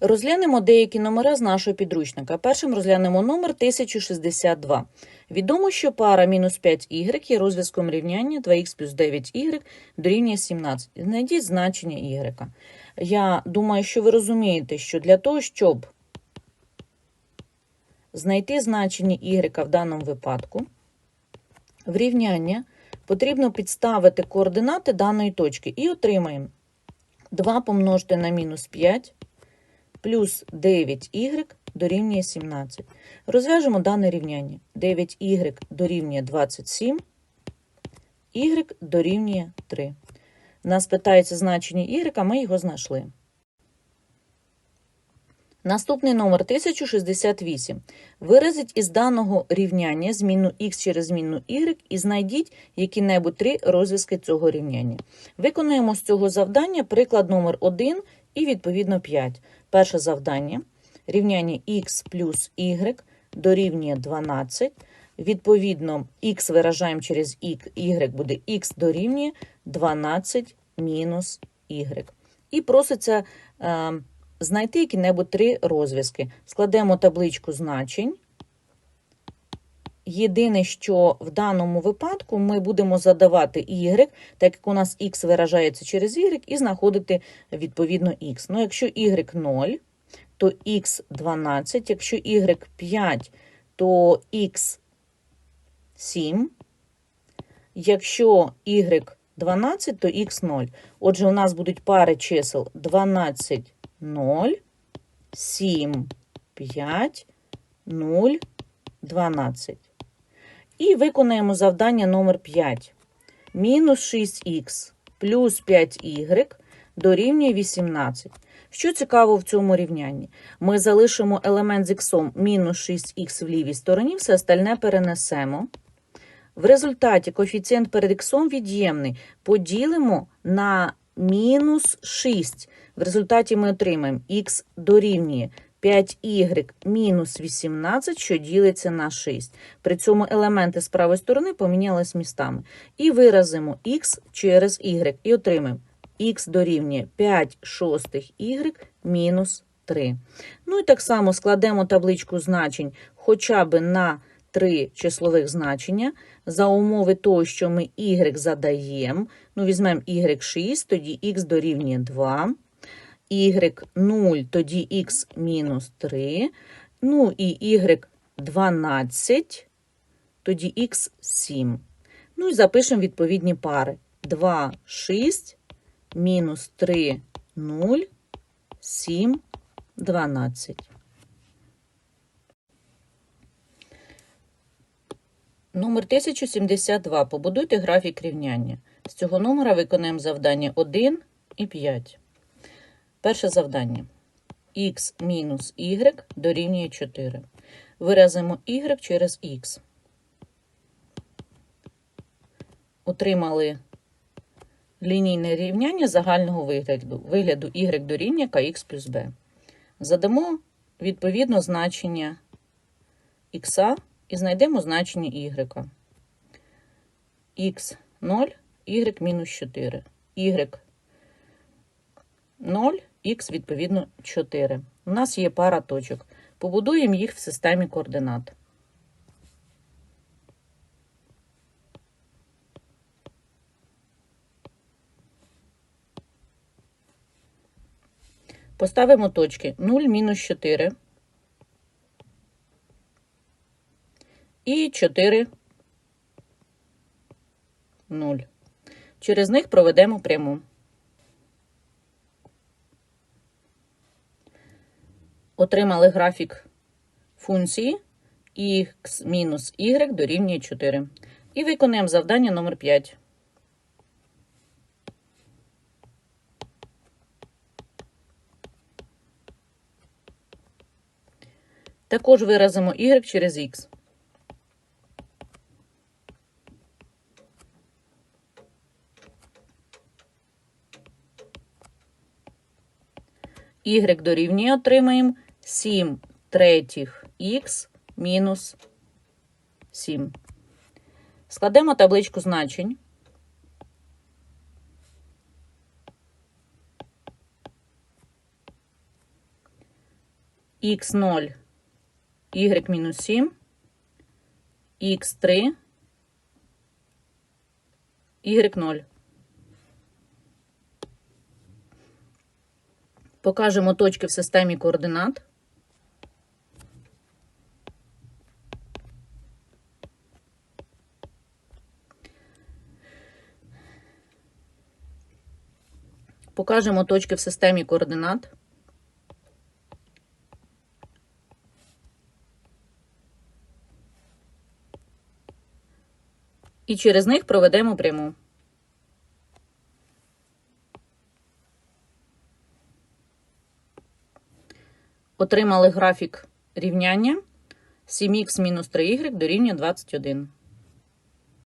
Розглянемо деякі номери з нашого підручника. Першим розглянемо номер 1062. Відомо, що пара мінус 5y є розв'язком рівняння 2х плюс 9y дорівнює 17. Знайдіть значення y. Я думаю, що ви розумієте, що для того, щоб знайти значення y в даному випадку, в рівняння потрібно підставити координати даної точки і отримаємо 2 помножити на мінус 5 плюс 9y дорівнює 17. Розв'яжемо дане рівняння. 9y дорівнює 27, y дорівнює 3. Нас питається значення y, а ми його знайшли. Наступний номер 1068. Виразіть із даного рівняння зміну х через зміну y і знайдіть які-небудь три розв'язки цього рівняння. Виконуємо з цього завдання приклад номер 1 і відповідно 5. Перше завдання. Рівняння х плюс y дорівнює 12. Відповідно, х виражаємо через y буде х дорівнює 12 мінус y. І проситься е, знайти які-небудь три розв'язки. Складемо табличку значень. Єдине, що в даному випадку ми будемо задавати y, так як у нас x виражається через y, і знаходити відповідно x. Ну, якщо y 0, то x 12, якщо y 5, то x 7. Якщо y 12, то x 0. Отже, у нас будуть пари чисел 12, 0, 7, 5, 0, 12. І виконаємо завдання номер 5. Мінус 6х плюс 5y дорівнює 18. Що цікаво в цьому рівнянні? Ми залишимо елемент з х мінус 6х в лівій стороні, все остальне перенесемо. В результаті коефіцієнт перед х від'ємний. Поділимо на мінус 6. В результаті ми отримаємо х дорівнює 5y мінус 18, що ділиться на 6. При цьому елементи з правої сторони помінялись містами. І виразимо х через y і отримаємо х дорівнює 5 шостих y мінус 3. Ну і так само складемо табличку значень хоча б на 3 числових значення. За умови того, що ми y задаємо, ну візьмемо y6, тоді х дорівнює 2 y 0, тоді x мінус 3, ну і y 12, тоді x 7. Ну і запишемо відповідні пари. 2, 6, мінус 3, 0, 7, 12. Номер 1072. Побудуйте графік рівняння. З цього номера виконаємо завдання 1 і 5. Перше завдання. х мінус y дорівнює 4. Виразимо y через х. Отримали лінійне рівняння загального вигляду, вигляду y дорівнює kx плюс b. Задамо відповідно значення х і знайдемо значення y. х 0, y мінус 4. y 0, х, відповідно, 4. У нас є пара точок. Побудуємо їх в системі координат. Поставимо точки 0, мінус 4 і 4, 0. Через них проведемо пряму. Отримали графік функції x мінус y дорівнює 4. І виконуємо завдання номер 5. Також виразимо y через x. y дорівнює отримаємо 7 третіх х мінус 7. Складемо табличку значень. х0, y мінус 7, х3, y0. Покажемо точки в системі координат. Покажемо точки в системі координат. І через них проведемо пряму. Отримали графік рівняння 7х мінус 3y дорівнює 21.